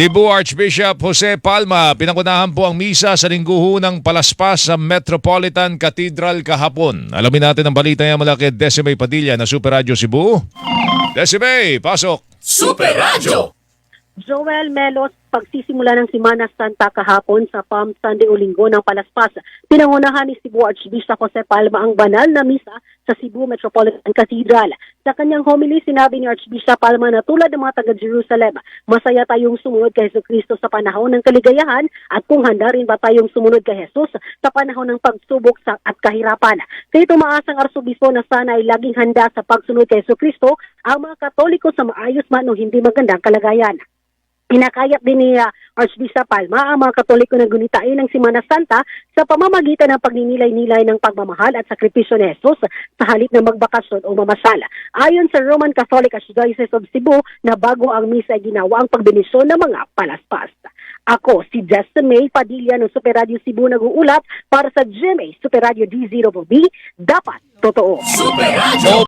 Cebu Archbishop Jose Palma, pinangunahan po ang misa sa lingguho ng palaspas sa Metropolitan Cathedral kahapon. Alamin natin ang balita niya mula kay Decime Padilla na Super Radio Cebu. Decime, pasok! Super Radio! Joel Melos, pagsisimula ng Simana Santa kahapon sa Palm Sunday o Linggo ng Palaspas, pinangunahan ni Cebu Archbishop Jose Palma ang banal na misa sa Cebu Metropolitan Cathedral. Sa kanyang homily, sinabi ni Archbishop Palma na tulad ng mga taga-Jerusalem, masaya tayong sumunod kay Jesu Cristo sa panahon ng kaligayahan at kung handa rin ba tayong sumunod kay Jesus sa panahon ng pagsubok sa, at kahirapan. Kaya tumaasang arsobispo na sana ay laging handa sa pagsunod kay Jesu Cristo ang mga Katoliko sa maayos man o hindi magandang kalagayan. Inakayat din ni uh, Archbishop Palma ang mga Katoliko na gunitain ng Simana Santa sa pamamagitan ng pagninilay-nilay ng pagmamahal at sakripisyo ni Jesus sa halip na magbakasyon o mamasala. Ayon sa Roman Catholic Archdiocese of Cebu na bago ang misa ay ginawa ang pagbenisyon ng mga palaspas. Ako si Justin May Padilla ng Super Radio Cebu nag-uulat para sa GMA Super Radio D0B. Dapat totoo. Super Radio!